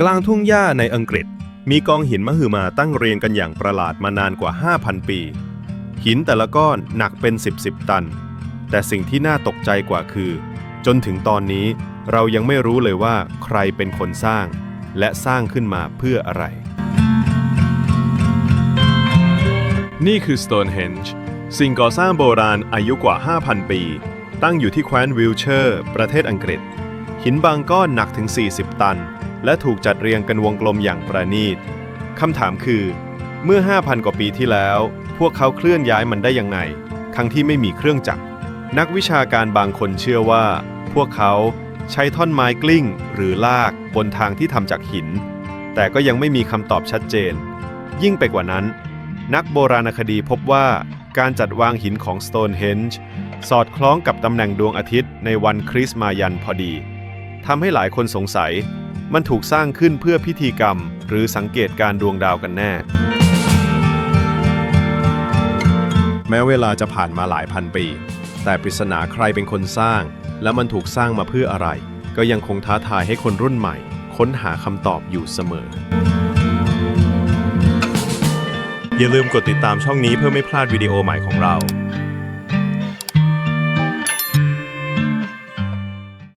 กลางทุ่งหญ้าในอังกฤษ มีกองหินมหึมาตั้งเรียงกันอย่างประหลาดมานานกว่า 5,000 ปี หินแต่ละก้อนหนักเป็น 10 10 ตัน แต่สิ่งที่น่าตกใจกว่าคือ จนถึงตอนนี้เรายังไม่รู้เลยว่าใครเป็นคนสร้าง และสร้างขึ้นมาเพื่ออะไร นี่คือ Stonehenge สิ่งก่อสร้างโบราณอายุกว่า 5,000 ปี ตั้งอยู่ที่แคว้นวิลเชอร์ ประเทศอังกฤษ หินบางก้อนหนักถึง 40 ตัน และถูกจัดเรียงกันวงกลมอย่างประณีตคำถามคือ เมื่อ 5,000 กว่าปีที่แล้ว พวกเขาเคลื่อนย้ายมันได้ยังไง ทั้งที่ไม่มีเครื่องจักร นักวิชาการบางคนเชื่อว่า พวกเขาใช้ท่อนไม้กลิ้ง หรือลากบนทางที่ทำจากหิน แต่ก็ยังไม่มีคำตอบชัดเจน ยิ่งไปกว่านั้น นักโบราณคดีพบว่าการจัดวางหินของ Stonehenge สอดคล้องกับตำแหน่งดวงอาทิตย์ในวันคริสต์มายันพอดีทำให้หลายคนสงสัย มันถูกสร้างขึ้นเพื่อพิธีกรรม หรือสังเกตการดวงดาวกันแน่ แม้เวลาจะผ่านมาหลายพันปี แต่ปริศนาใครเป็นคนสร้าง และมันถูกสร้างมาเพื่ออะไร ก็ยังคงท้าทายให้คนรุ่นใหม่ ค้นหาคำตอบอยู่เสมอ อย่าลืมกดติดตามช่องนี้เพื่อไม่พลาดวิดีโอใหม่ของเรา